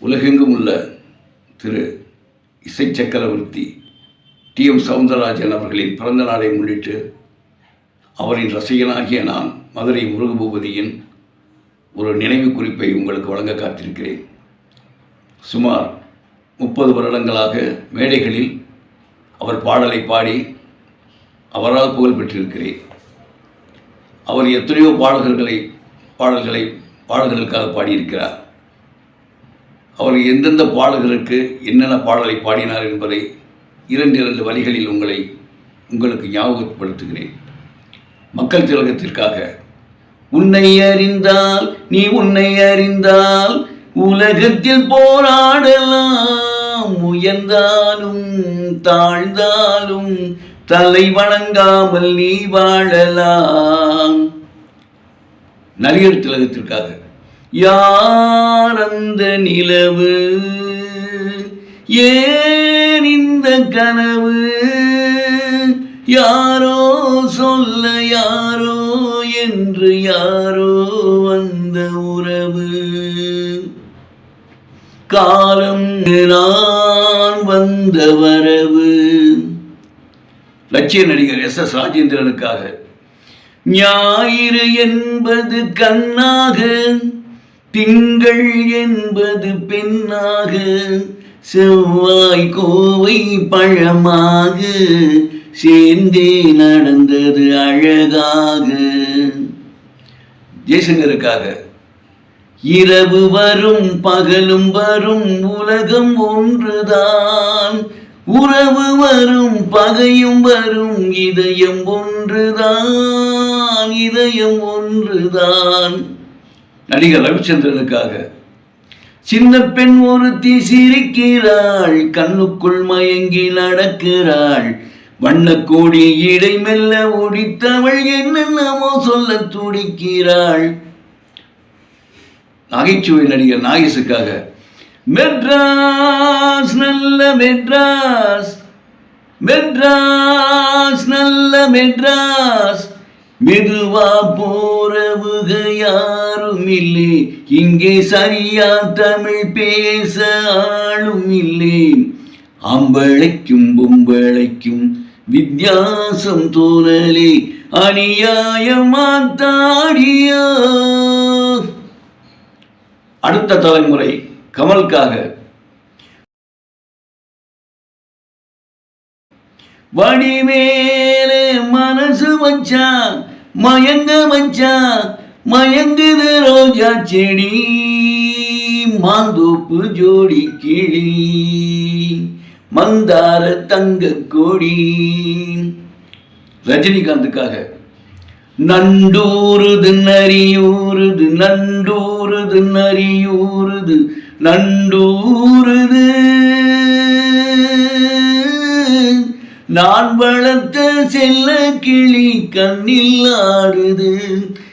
உலகெங்கும் உள்ள திரு இசை சக்கரவர்த்தி டி எம் சவுந்தரராஜன் அவர்களின் பிறந்த நாளை முன்னிட்டு அவரின் ரசிகனாகிய நான் மதுரை முருகபூபதியின் ஒரு நினைவு குறிப்பை உங்களுக்கு வழங்க காத்திருக்கிறேன். சுமார் முப்பது வருடங்களாக மேடைகளில் அவர் பாடலை பாடி அவரால் புகழ் பெற்றிருக்கிறேன். அவர் எத்தனையோ பாடல்களை பாடல்களை பாடல்களுக்காக பாடியிருக்கிறார். அவர் எந்தெந்த பாடல்களுக்கு என்னென்ன பாடலை பாடினார் என்பதை இரண்டு இரண்டு வழிகளில் உங்களை உங்களுக்கு ஞாபகப்படுத்துகிறேன். மக்கள் திலகத்திற்காக உன்னை அறிந்தால் நீ உன்னை அறிந்தால் உலகத்தில் போராடலாம் உயர்ந்தாலும் தாழ்ந்தாலும் தலை வணங்காமல் நீ வாழலாம். நடிகர் திலகத்திற்காக யார் அந்த நிலவு? ஏன் இந்த கனவு? யாரோ சொல்ல யாரோ என்று யாரோ வந்த உறவு. காலம் நான் வந்த வரவு. லட்சிய நடிகர் எஸ் எஸ் ராஜேந்திரனுக்காக. ஞாயிறு என்பது கண்ணாக. திங்கள் என்பது பெண்ணாக செவ்வாய் கோவை பழமாக சேர்ந்தே நடந்தது அழகாக. ஜெய்சங்கருக்காக. இரவு வரும் பகலும் வரும் உலகம் ஒன்றுதான். உறவு வரும் பகையும் வரும் இதயம் ஒன்றுதான் இதயம் ஒன்றுதான். நடிகர் ரவிச்சந்திரனுக்காக. சின்ன பெண் ஒருத்தி சிரிக்கிறாள் கண்ணுக்குள் மயங்கி நடக்கிறாள். வண்ணக்கோடி இடை மெல்ல ஒடித்தவள் என்னென்னமோ சொல்ல துடிக்கிறாள். நகைச்சுவை நடிகர் நாகேஷுக்காக. மெட்ராஸ் நல்ல மெட்ராஸ். மெட்ராஸ் நல்ல மெட்ராஸ். மெதுவா போறவுக யாரும் இல்லை இங்கே சரியா தமிழ் பேச ஆளும் இல்லை அம்பளைக்கும் பொம்பளைக்கும் வித்தியாசம் தோணலே அநியாயமா அடுத்த தலைமுறை கமல்காக. வடிவேல மனசு வச்சா மயங்க வச்சா மயங்குது ரோஜா செடி மாந்தோப்பு ஜோடி கிளி மந்தார தங்க கொடி. ரஜினிகாந்துக்காக நண்டூருது நரியூருது நண்டூருது நரியூருது நண்டூருது. நான் வளர்த்த செல்ல கிளி கண்ணில் ஆடுது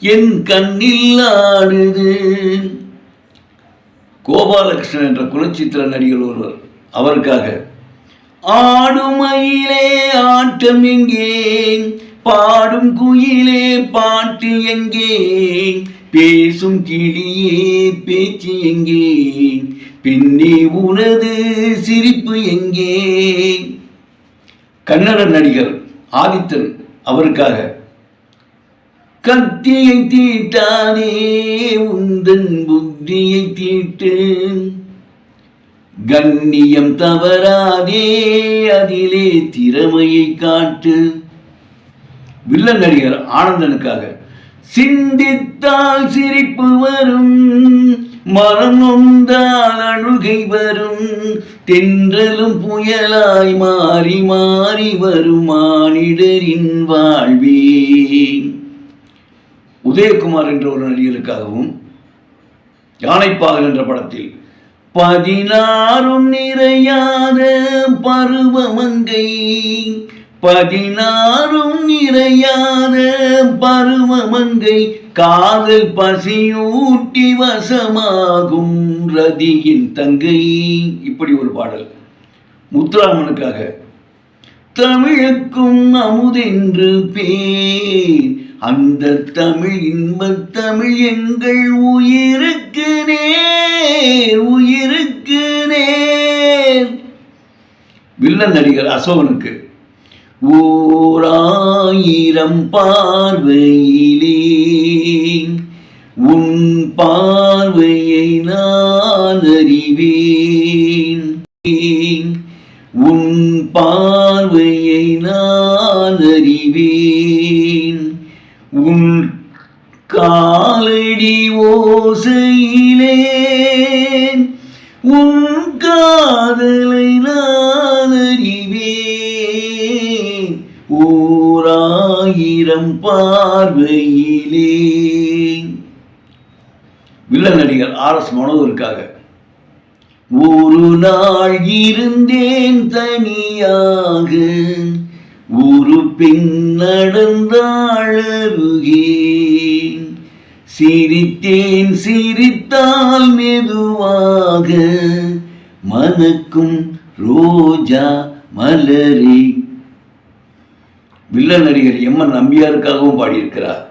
என் கண்ணில் ஆடுது. கோபாலகிருஷ்ணன் என்ற குலச்சித்திர நடிகர் ஒருவர் அவருக்காக ஆடுமயிலே ஆட்டம் எங்கே பாடும் குயிலே பாட்டு எங்கே பேசும் கிளியே பேச்சு எங்கே பின்னே உனது சிரிப்பு எங்கே? கன்னட நடிகர் ஆதித்தன் அவருக்காக கத்தியை தீட்டானே உந்தன் புத்தியை தீட்டு கண்ணியம் தவறாதே அதிலே திறமையை காட்டு. வில்லன் நடிகர் ஆனந்தனுக்காக சிந்தித்தால் சிரிப்பு வரும் மனம் அழுகை வரும். தென்றலும் புயலாய் மாறி மாறி வரும் மானிடரின் வாழ்வே. உதயகுமார் என்ற ஒரு நடிகருக்காகவும் யானைப்பாகல் என்ற படத்தில் பதினாறும் நிறையாத பருவமங்கை. பதினாறும் நிறையாத பருவமங்கை காதல் பசியூட்டி வசமாகும் ரதியின் தங்கை. இப்படி ஒரு பாடல். முத்துராமனுக்காக. தமிழுக்கும் அமுதென்று பேர். அந்த தமிழ் இன்பத் தமிழ் எங்கள் உயிருக்கு நேர் உயிருக்கு நேர். வில்லன் நடிகர் அசோகனுக்கு. ஓராயிரம் பார்வையிலே. உன் பார்வையை நான் அறிவேன் உன் பார்வையை நான் அறிவேன் உன் காலடி ஓசையிலே. உன் பார்வையிலே வில்ல நடிகர் ஆர் எஸ் மனோகருக்காக. ஒரு நாள் இருந்தேன் தனியாக. ஒரு பெண் நடந்தாள் சிரித்தேன் சிரித்தால் மெதுவாக. மனக்கும் ரோஜா மலரே. வில்ல நடிகர் எம் என் நம்பியாருக்காகவும் பாடியிருக்கிறார்.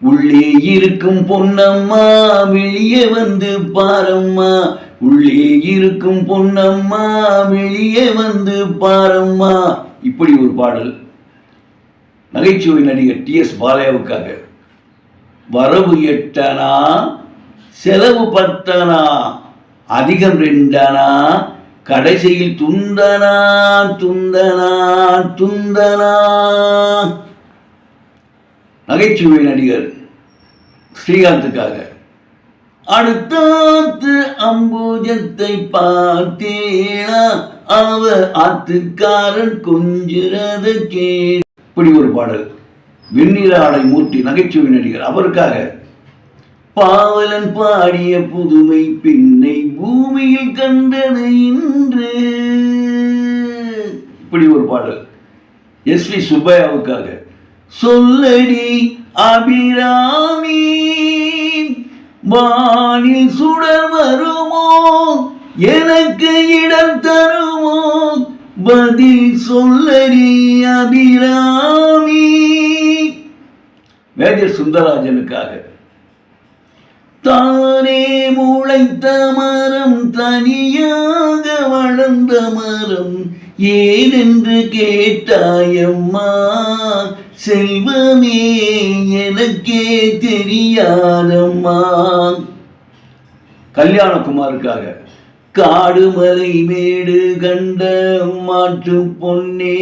உள்ளே இருக்கும் பொன்னம்மா வெளியே வந்து பாரம்மா. உள்ளே இருக்கும் பொன்னம்மா வெளியே வந்து பாரம்மா. இப்படி ஒரு பாடல். நகைச்சுவை நடிகர் டி எஸ் பாலையாவுக்காக. வரவு எட்டனா செலவு பத்தனா அதிகம் ரெண்டனா கடைசியில் துந்தனா துந்தனா துந்தனா நகைச்சுவை நடிகர் ஸ்ரீகாந்துக்காக. அடுத்தாத்து அம்பூஜத்தை பார்த்தேனா? அவ ஆத்துக்காரன் கொஞ்சுறத கே இப்படி ஒரு பாடல். வெண்ணிராடை மூர்த்தி நகைச்சுவை நடிகர் அவருக்காக பாவலன் பாடிய புதுமை பெண்ணை பூமியில் கண்டது இன்று. இப்படி ஒரு பாடல். எஸ் வி சுப்பையாவுக்காக. சொல்லடி அபிராமி வானில் சுடர் வருமோ எனக்கு இடம் தருமோ? பதில் சொல்லடி அபிராமி. மேஜர் சுந்தரராஜனுக்காக. தானே முளைத்த மரம் தனியாக வளர்ந்த மரம் ஏனென்று கேட்டாயம்மா? செல்வமே எனக்கே தெரியாதம்மா. கல்யாணகுமாருக்காக காடுமலை மேடு கண்ட மாற்று பொன்னே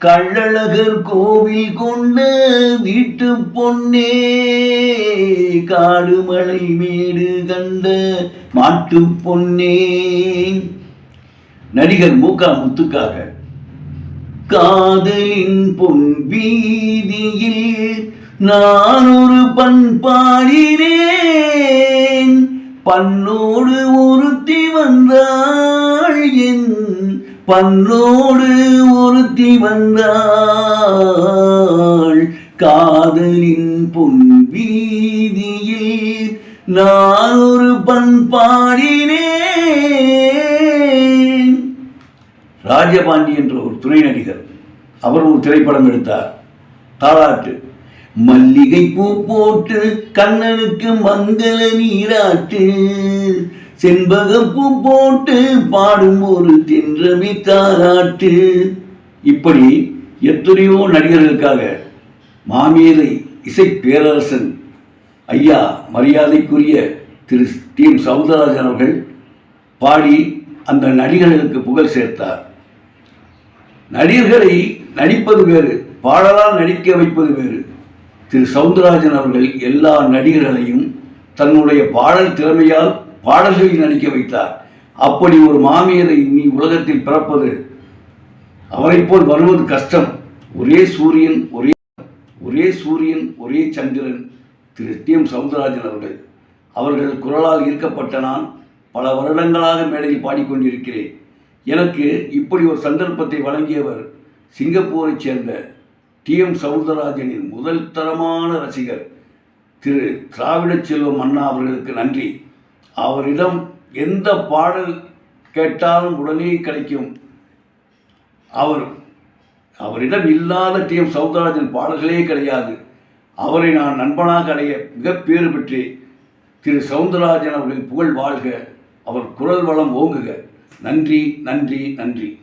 கள்ளழகர் கோவில் கொண்ட வீட்டு பொன்னே காடுமலை மேடு கண்ட மாட்டு பொன்னே நடிகர் மூகா முத்துக்காக காதலின் பொன் வீதியில் நான் ஒரு பண்பாடினேன் பண்ணோடு ஒருத்தி வந்தாள் என் பண்ணோடு ஒருத்தி வந்தாள். காதலின் பொன் வீதியில் நான் ஒரு பண்பாடினேன் ராஜபாண்டி என்ற ஒரு துணை நடிகர் அவர் ஒரு திரைப்படம் எடுத்தார். தாலாட்டு. மல்லிகை பூ போட்டு கண்ணனுக்கு மங்கள நீராட்டு. செண்பகப்பூ போட்டு பாடும் ஒரு தென்றமி தாராட்டு. இப்படி எத்தனையோ நடிகர்களுக்காக மாமேதை இசை பேரரசன் ஐயா மரியாதைக்குரிய திரு டி எம் சவுந்தரராஜன் அவர்கள் பாடி அந்த நடிகர்களுக்கு புகழ் சேர்த்தார். நடிகர்களை நடிப்பது வேறு பாடலால் நடிக்க வைப்பது வேறு. திரு சவுந்தரராஜன் அவர்கள் எல்லா நடிகர்களையும் தன்னுடைய பாடல் திறமையால் பாடல்களில் நடிக்க வைத்தார். அப்படி ஒரு மாமியரை நீ உலகத்தில் பிறப்பது அவரைப் போல் வருவது கஷ்டம். ஒரே சூரியன் ஒரே ஒரே சூரியன் ஒரே சந்திரன். திரு டி. எம். சவுந்தரராஜன் அவர்கள். அவர்கள் குரலால் ஈர்க்கப்பட்ட நான் பல வருடங்களாக மேடையில் பாடிக்கொண்டிருக்கிறேன். எனக்கு இப்படி ஒரு சந்தர்ப்பத்தை வழங்கியவர் சிங்கப்பூரைச் சேர்ந்த டி. எம். சவுந்தரராஜனின் முதல் தரமான ரசிகர் திரு திராவிடச் செல்வம் அண்ணா அவர்களுக்கு நன்றி. அவரிடம் எந்த பாடல் கேட்டாலும் உடனே கிடைக்கும். அவர் அவரிடம் இல்லாத டி. எம். சவுந்தரராஜன் பாடல்களே கிடையாது. அவரை நான் நண்பனாக அடைய மிகப்பேறு பெற்று. திரு. சவுந்தரராஜன் அவர்களின் புகழ் வாழ்க. அவர் குரல் வளம் ஓங்குக. நன்றி நன்றி நன்றி.